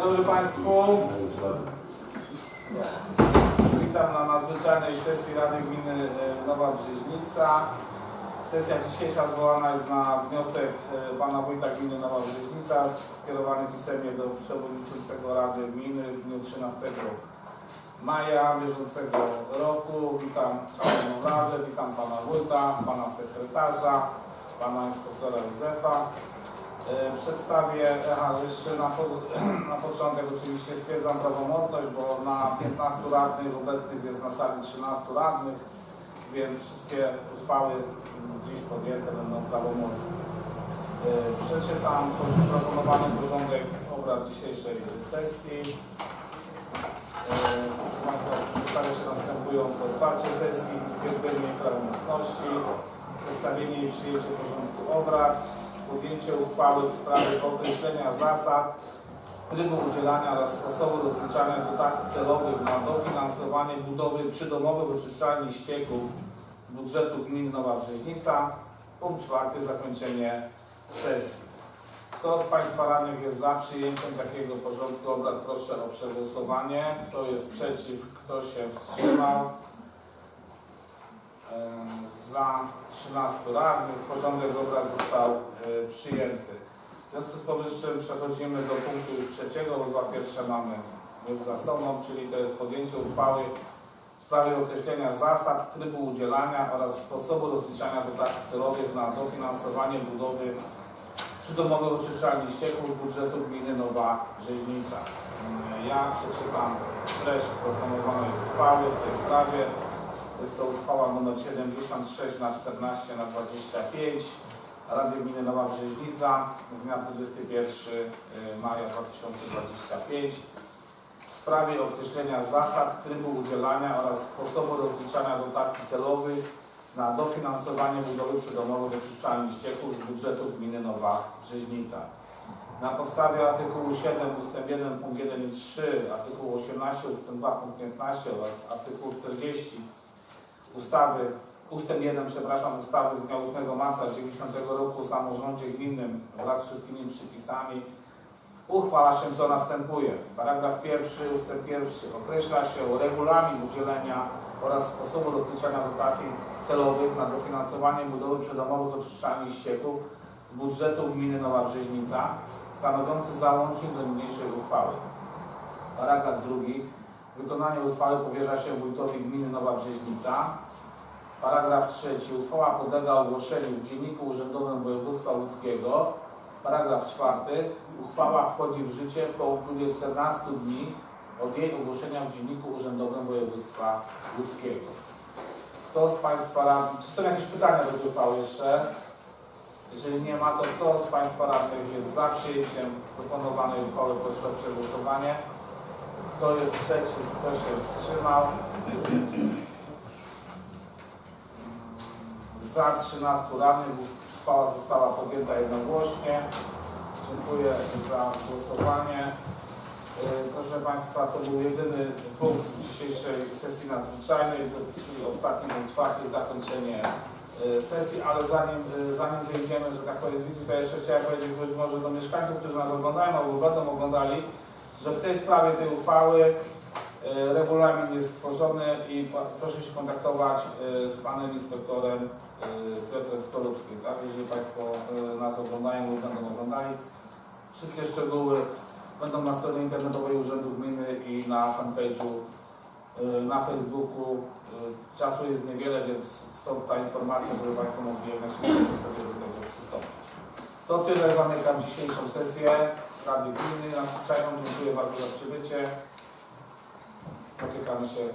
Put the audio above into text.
Dzień dobry Państwu. Witam na nadzwyczajnej sesji Rady Gminy e, Nowa Brzeźnica. Sesja dzisiejsza zwołana jest na wniosek e, Pana Wójta Gminy Nowa Brzeźnica skierowany pisemnie do Przewodniczącego Rady Gminy w dniu 13 maja bieżącego roku. Witam Szanowną Radę, witam Pana Wójta, Pana Sekretarza, Pana Inspektora Józefa. E, Przedstawię, aha, jeszcze na, po, na początek oczywiście stwierdzam prawomocność, bo na 15 radnych obecnych jest na sali 13 radnych, więc wszystkie uchwały dziś podjęte będą prawomocne. E, Przeczytam proponowany porządek obrad dzisiejszej sesji. E, Proszę Państwa, się następująco otwarcie sesji, stwierdzenie prawomocności, przedstawienie i przyjęcie porządku obrad, podjęcie uchwały w sprawie określenia zasad, trybu udzielania oraz sposobu rozliczania dotacji celowych na dofinansowanie budowy przydomowych oczyszczalni ścieków z budżetu gminy Nowa Brzeźnica. Punkt czwarty, zakończenie sesji. Kto z Państwa radnych jest za przyjęciem takiego porządku obrad? Proszę o przegłosowanie. Kto jest przeciw? Kto się wstrzymał? Za 13 radnych. Porządek obrad został e, przyjęty. W związku z powyższym przechodzimy do punktu już trzeciego, bo dwa pierwsze mamy już za sobą, czyli to jest podjęcie uchwały w sprawie określenia zasad, trybu udzielania oraz sposobu rozliczania dotacji celowych na dofinansowanie budowy przydomowych oczyszczalni ścieków budżetu gminy Nowa Brzeźnica. Mm, Ja przeczytam treść proponowanej uchwały w tej sprawie. Jest to uchwała nr 76 na 14 na 25 Rady Gminy Nowa Brzeźnica z dnia 21 maja 2025 w sprawie określenia zasad, trybu udzielania oraz sposobu rozliczania dotacji celowych na dofinansowanie budowy przydomowych oczyszczalni ścieków z budżetu gminy Nowa Brzeźnica. Na podstawie artykułu 7 ust. 1 punkt 1 i 3, artykułu 18 ust. 2 punkt 15 oraz artykułu 40 ustawy, ustęp 1, przepraszam, ustawy z dnia 8 marca 90 roku o samorządzie gminnym wraz z wszystkimi przypisami uchwala się co następuje. Paragraf pierwszy, ustęp pierwszy określa się regulamin udzielenia oraz sposobu rozliczania dotacji celowych na dofinansowanie budowy przydomowych oczyszczalni ścieków z budżetu gminy Nowa Brzeźnica stanowiący załącznik do niniejszej uchwały. Paragraf drugi. Wykonanie uchwały powierza się wójtowi gminy Nowa Brzeźnica. Paragraf trzeci. Uchwała podlega ogłoszeniu w Dzienniku Urzędowym Województwa Łódzkiego. Paragraf czwarty. Uchwała wchodzi w życie po upływie 14 dni od jej ogłoszenia w Dzienniku Urzędowym Województwa Łódzkiego. Kto z Państwa radnych, czy są jakieś pytania do tej uchwały jeszcze? Jeżeli nie ma, to kto z Państwa radnych jest za przyjęciem proponowanej uchwały? Proszę o przegłosowanie. Kto jest przeciw? Kto się wstrzymał? Za 13 radnych uchwała została podjęta jednogłośnie. Dziękuję za głosowanie. E, Proszę Państwa, to był jedyny punkt dzisiejszej sesji nadzwyczajnej, czyli ostatni czwarty, zakończenie e, sesji, ale zanim, e, zanim zejdziemy, że tak powiem, to jeszcze chciałem powiedzieć być może do mieszkańców, którzy nas oglądają albo będą oglądali, że w tej sprawie tej uchwały e, regulamin jest stworzony i proszę się kontaktować e, z panem inspektorem e, Piotrem Skorupskim, tak? Jeżeli Państwo nas oglądają lub będą oglądali, wszystkie szczegóły będą na stronie internetowej Urzędu Gminy i na fanpage'u na Facebooku. Czasu jest niewiele, więc stąd ta informacja, żeby Państwo mogli jak najszybciej do tego przystąpić. To tyle, zamykam dzisiejszą sesję Rady Gminy nadzwyczajną. Dziękuję bardzo za przybycie. Spotykamy się